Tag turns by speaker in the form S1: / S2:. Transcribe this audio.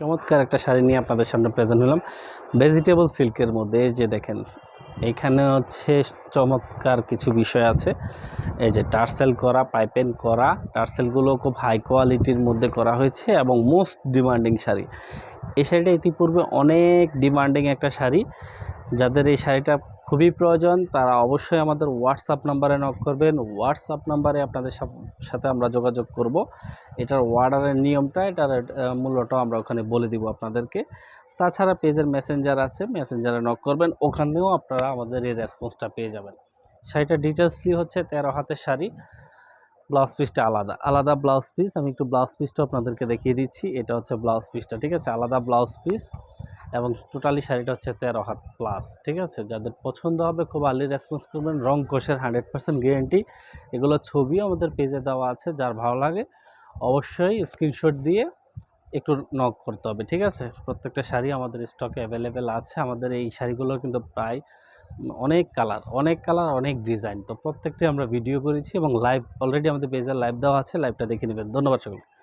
S1: চমৎকার একটা শাড়ি নিয়ে আপনাদের সামনে প্রেজেন্ট হলাম। ভেজিটেবল সিল্কের মধ্যে যে দেখেন, এখানে হচ্ছে চমৎকার কিছু বিষয় আছে। এই যে টার্সেল করা, পাইপেন করা, টার্সেলগুলো খুব হাই কোয়ালিটির মধ্যে করা হয়েছে এবং মোস্ট ডিমান্ডিং শাড়ি। এই শাড়িটা ইতিপূর্বে অনেক ডিমান্ডিং একটা শাড়ি। যাদের এই শাড়িটা খুবই প্রয়োজন, তারা অবশ্যই আমাদের হোয়াটসঅ্যাপ নাম্বারে নক করবেন। হোয়াটসঅ্যাপ নাম্বারে আপনাদের সাথে আমরা যোগাযোগ করব। এটার অর্ডারের নিয়মটা, এটার মূল্যটাও আমরা ওখানে বলে দিব আপনাদেরকে। তাছাড়া পেজের মেসেঞ্জার আছে মেসেঞ্জারে নক করবেন। ওখানেও আপনারা আমাদের এই রেসপন্সটা পেয়ে যাবেন। শাড়িটা ডিটেলসলি হচ্ছে তেরো হাতের শাড়ি ব্লাউজ পিসটা আলাদা। আলাদা ব্লাউজ পিস আমি একটু ব্লাউজ পিসটা আপনাদেরকে দেখিয়ে দিচ্ছি। এটা হচ্ছে ব্লাউজ পিসটা ঠিক আছে? আলাদা ব্লাউজ পিস এবং টোটালি শাড়িটা হচ্ছে তেরো হাত প্লাস ঠিক আছে? যাদের পছন্দ হবে খুব আর্লি রেসপন্স করবেন, রং কোষের হান্ড্রেড পার্সেন্ট গ্যারেন্টি এগুলো ছবি আমাদের পেজে দেওয়া আছে, যার ভালো লাগে অবশ্যই স্ক্রিনশট দিয়ে একটু নক করতে হবে, ঠিক আছে? প্রত্যেকটা শাড়ি আমাদের স্টকে অ্যাভেলেবেল আছে। আমাদের এই শাড়িগুলোর কিন্তু প্রায় অনেক কালার অনেক কালার অনেক ডিজাইন তো প্রত্যেকটি আমরা ভিডিও করেছি এবং লাইভ অলরেডি আমাদের পেজে লাইভ দেওয়া আছে লাইভটা দেখে নেবেন। ধন্যবাদ সকলকে।